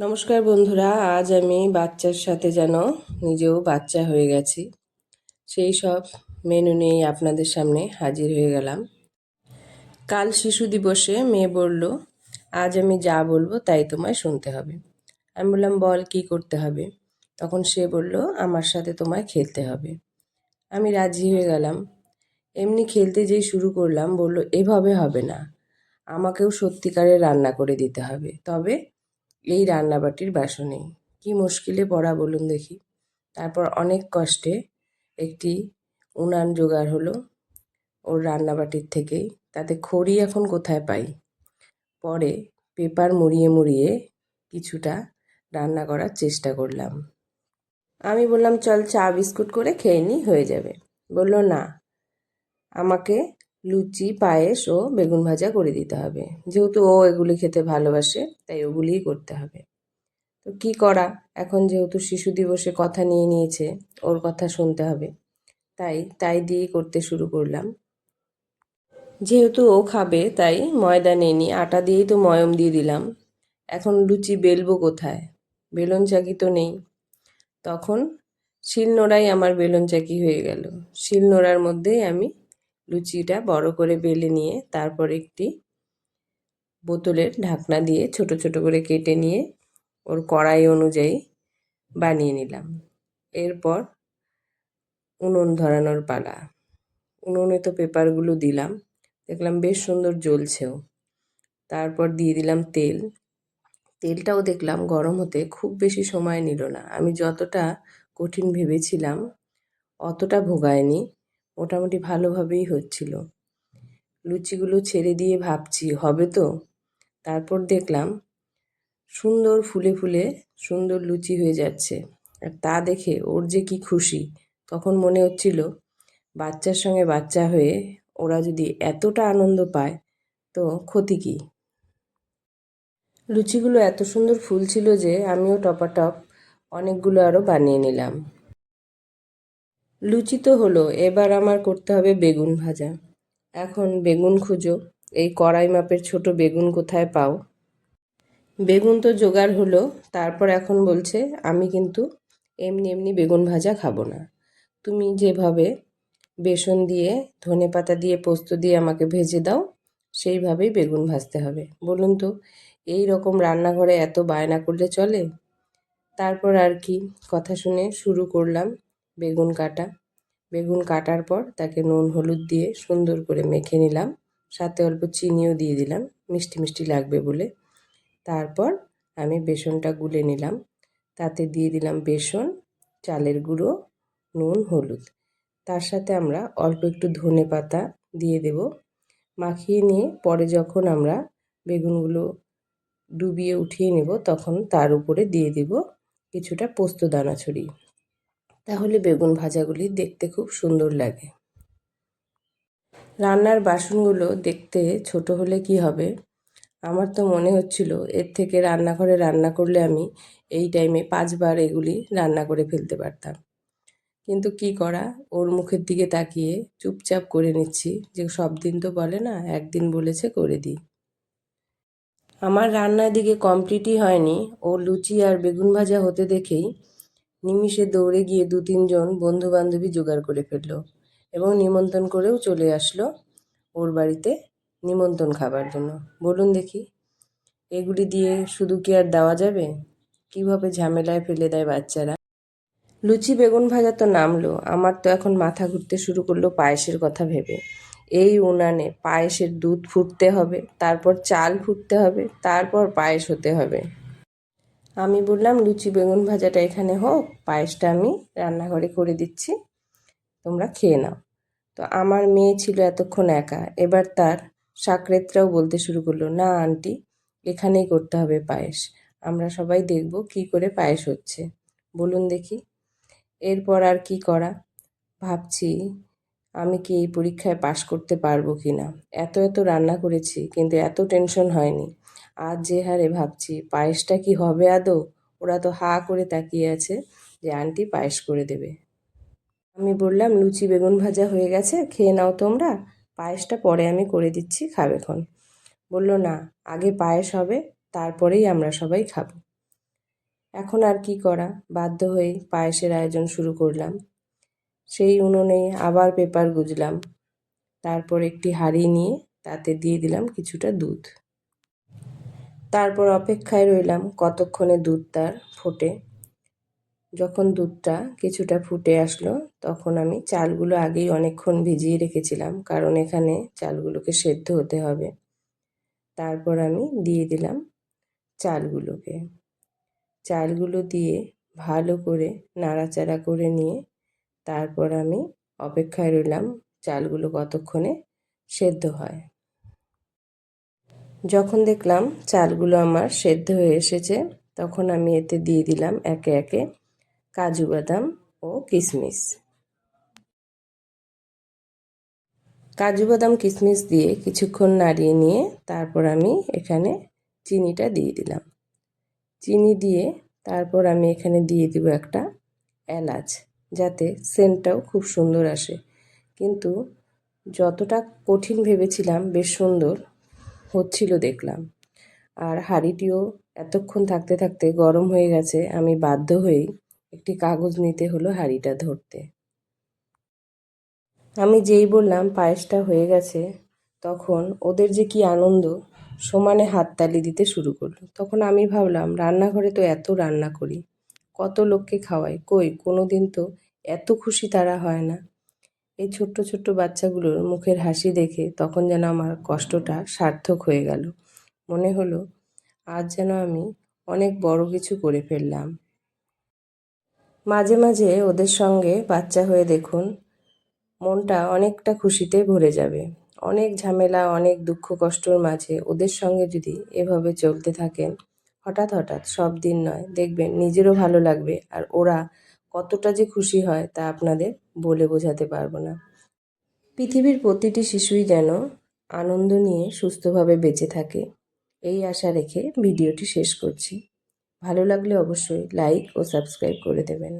নমস্কার বন্ধুরা, আজ আমি বাচ্চার সাথে যেন নিজেও বাচ্চা হয়ে গেছি। সেই সব মেনু নিয়েই আপনাদের সামনে হাজির হয়ে গেলাম। কাল শিশু দিবসে মেয়ে বলল, আজ আমি যা বলব তাই তোমায় শুনতে হবে। আমি বললাম, বল, কি করতে হবে? তখন সে বলল, আমার সাথে তোমায় খেলতে হবে। আমি রাজি হয়ে গেলাম। এমনি খেলতে যেই শুরু করলাম, বলল, এভাবে হবে না। আমাকেও সত্যিকারের রান্না করে দিতে হবে। তবে এই রান্নাবাটির বাসনে কি মুশকিলে পড়া বলুন দেখি। তারপর অনেক কষ্টে একটি উনান জোগাড় হলো ওর রান্নাবাটির থেকেই। তাতে খড়ি এখন কোথায় পাই? পরে পেপার মুড়িয়ে মুড়িয়ে কিছুটা রান্না করার চেষ্টা করলাম। আমি বললাম, চল চা, বিস্কুট করে খেয়ে নি, হয়ে যাবে। বলল, না, আমাকে লুচি, পায়েস ও বেগুন ভাজা করে দিতে হবে। যেহেতু ও এগুলি খেতে ভালোবাসে, তাই ওগুলিই করতে হবে। তো কি করা? এখন যেহেতু শিশু দিবসে কথা নিয়ে নিয়েছে, ওর কথা শুনতে হবে। তাই তাই দিয়েই করতে শুরু করলাম। যেহেতু ও খাবে, তাই ময়দা নিয়ে আটা দিয়েই তো ময়ম দিয়ে দিলাম। এখন লুচি বেলবো কোথায়? বেলন চাকি তো নেই। তখন শিলনোড়াই আমার বেলন চাকি হয়ে গেল। শিলনোড়ার মধ্যেই আমি লুচিটা বড় করে বেলে নিয়ে তারপর একটি বোতলের ঢাকনা দিয়ে ছোট ছোট করে কেটে নিয়ে ওর কড়াই অনুযায়ী বানিয়ে নিলাম। এরপর উনুন ধরানোর পালা। উনুনে তো পেপারগুলো দিলাম। দেখলাম বেশ সুন্দর জ্বলছেও। তারপর দিয়ে দিলাম তেল। তেলটাও দেখলাম গরম হতে খুব বেশি সময় নিল না। আমি যতটা কঠিন ভেবেছিলাম, অতটা ভোগায়নি। মোটামুটি ভালোভাবেই হচ্ছিল। লুচিগুলো ছেড়ে দিয়ে ভাবছি, হবে তো? তারপর দেখলাম সুন্দর ফুলে ফুলে সুন্দর লুচি হয়ে যাচ্ছে। আর তা দেখে ওর যে কি খুশি, তখন মনে হচ্ছিল বাচ্চার সঙ্গে বাচ্চা হয়ে ওরা যদি এতটা আনন্দ পায়, তো ক্ষতি কী? লুচিগুলো এত সুন্দর ফুল ছিল যে আমিও টপাটপ অনেকগুলো আরও বানিয়ে নিলাম। লুচি তো হলো, এবার আমার করতে হবে বেগুন ভাজা। এখন বেগুন খুঁজো, এই কড়াই মাপের ছোট বেগুন কোথায় পাও? বেগুন তো জোগাড় হলো, তারপর এখন বলছে, আমি কিন্তু এমনি এমনি বেগুন ভাজা খাব না। তুমি যেভাবে বেসন দিয়ে, ধনে পাতা দিয়ে, পোস্ত দিয়ে আমাকে ভেজে দাও, সেইভাবেই বেগুন ভাজতে হবে। বলুন তো, এই রকম রান্নাঘরে এত বায়না করলে চলে? তারপর আর কি, কথা শুনে শুরু করলাম। বেগুন কাটা। বেগুন কাটার পর তাকে নুন, হলুদ দিয়ে সুন্দর করে মেখে নিলাম। সাথে অল্প চিনিও দিয়ে দিলাম। মিষ্টি মিষ্টি লাগবে বলে। তারপর আমি বেসনটা গুলে নিলাম। তাতে দিয়ে দিলাম বেসন, চালের গুঁড়ো, নুন, হলুদ। তার সাথে আমরা অল্প একটু ধনে পাতা দিয়ে দেব। মাখিয়ে নিয়ে পরে যখন আমরা বেগুনগুলো ডুবিয়ে উঠিয়ে নেব, তখন তার উপরে দিয়ে দেব কিছুটা পোস্ত দানা ছড়িয়ে তাহলে বেগুন ভাজাগুলি দেখতে খুব সুন্দর লাগে। রান্নার বাসনগুলো দেখতে ছোট হলে কি হবে? আমার তো মনে হচ্ছিল এর থেকে রান্নাঘরে রান্না করলে আমি এই টাইমে পাঁচবার এগুলি রান্না করে ফেলতে পারতাম। কিন্তু কি করা? ওর মুখের দিকে তাকিয়ে চুপচাপ করে নিচ্ছি যে সব দিন তো বলে না, একদিন বলেছে করে দিই। আমার রান্নার দিকে কমপ্লিটই হয়নি। ও লুচি আর বেগুন ভাজা হতে দেখেই নিমিষে দৌড়ে গিয়ে দু তিনজন বন্ধু বান্ধবী জোগাড় করে ফেলল এবং নিমন্ত্রণ করেও চলে আসলো ওর বাড়িতে নিমন্ত্রণ খাবার জন্য। বলুন দেখি, এগুলি দিয়ে শুধু কি আর দেওয়া যাবে? কীভাবে ঝামেলায় ফেলে দেয় বাচ্চারা? লুচি বেগুন ভাজা তো নামলো, আমার তো এখন মাথা ঘুরতে শুরু করল পায়েসের কথা ভেবে। এই উনানে পায়েসের দুধ ফুটতে হবে, তারপর চাল ফুটতে হবে, তারপর পায়েস হতে হবে। আমি বললাম, লুচি, বেগুন ভাজাটা এখানে হোক, পায়েসটা আমি রান্নাঘরে করে দিচ্ছি, তোমরা খেয়ে নাও। তো আমার মেয়ে ছিল এতক্ষণ একা। এবার তার সাকরেতরাও বলতে শুরু করল, না, আন্টি, এখানেই করতে হবে পায়েস। আমরা সবাই দেখব কি করে পায়েস হচ্ছে। বলুন দেখি। এরপর আর কি করা? ভাবছি, আমি কি এই পরীক্ষায় পাশ করতে পারব কি না এত এত রান্না করেছি, কিন্তু এত টেনশন হয়নি। আজ যে হারে ভাবছি, পায়েসটা কি হবে আদৌ? ওরা তো হা করে তাকিয়ে আছে যে আন্টি পায়েস করে দেবে। আমি বললাম, লুচি বেগুন ভাজা হয়ে গেছে, খেয়ে নাও তোমরা, পায়েসটা পরে আমি করে দিচ্ছি খাবেক্ষণ বলল, না, আগে পায়েস হবে, তারপরেই আমরা সবাই খাব। এখন আর কি করা, বাধ্য হয়ে পায়েসের আয়োজন শুরু করলাম। সেই উনুনে আবার পেপার গুজলাম। তারপর একটি হাঁড়ি নিয়ে তাতে দিয়ে দিলাম কিছুটা দুধ। তারপর অপেক্ষায় রইলাম কতক্ষণে দুধ তার ফোটে। যখন দুধটা কিছুটা ফুটে আসলো, তখন আমি চালগুলো আগেই অনেকক্ষণ ভিজিয়ে রেখেছিলাম, কারণ এখানে চালগুলোকে সেদ্ধ হতে হবে। তারপর আমি দিয়ে দিলাম চালগুলোকে। চালগুলো দিয়ে ভালো করে নাড়াচাড়া করে নিয়ে তারপর আমি অপেক্ষায় রইলাম চালগুলো কতক্ষণে সেদ্ধ হয়। যখন দেখলাম চালগুলো আমার সেদ্ধ হয়ে এসেছে, তখন আমি এতে দিয়ে দিলাম একে একে কাজু বাদাম ও কিশমিশ কাজু বাদাম কিশমিশ দিয়ে কিছুক্ষণ নাড়িয়ে নিয়ে তারপর আমি এখানে চিনিটা দিয়ে দিলাম। চিনি দিয়ে তারপর আমি এখানে দিয়ে দিব একটা এলাচ, যাতে সেন্টটাও খুব সুন্দর আসে। কিন্তু যতটা কঠিন ভেবেছিলাম, বেশ সুন্দর হচ্ছিল দেখলাম। আর হাঁড়িটিও এতক্ষণ থাকতে থাকতে গরম হয়ে গেছে, আমি বাধ্য হয়েই একটি কাগজ নিতে হলো হাঁড়িটা ধরতে। আমি যেই বললাম, পায়েসটা হয়ে গেছে। তখন ওদের যে কি আনন্দ, সমানে হাততালি দিতে শুরু করল। তখন আমি ভাবলাম, রান্নাঘরে তো এত রান্না করি, কত লোককে খাওয়াই, কই কোনো দিন তো এত খুশি তারা হয় না। এই ছোট্ট ছোট্ট বাচ্চাগুলোর মুখের হাসি দেখে তখন যেন আমার কষ্টটা সার্থক হয়ে গেল। মনে হলো, আজ যেন আমি অনেক বড় কিছু করে ফেললাম। মাঝে মাঝে ওদের সঙ্গে বাচ্চা হয়ে দেখুন, মনটা অনেকটা খুশিতে ভরে যাবে। অনেক ঝামেলা, অনেক দুঃখ কষ্টর মাঝে ওদের সঙ্গে যদি এভাবে চলতে থাকেন, হঠাৎ হঠাৎ সব দিন নয়, দেখবেন নিজেরও ভালো লাগবে আর ওরা কতটা যে খুশি হয় তা আপনাদের বলে বোঝাতে পারব না। পৃথিবীর প্রতিটি শিশুই যেন আনন্দ নিয়ে সুস্থভাবে বেঁচে থাকে, এই আশা রেখে ভিডিওটি শেষ করছি। ভালো লাগলে অবশ্যই লাইক ও সাবস্ক্রাইব করে দেবেন।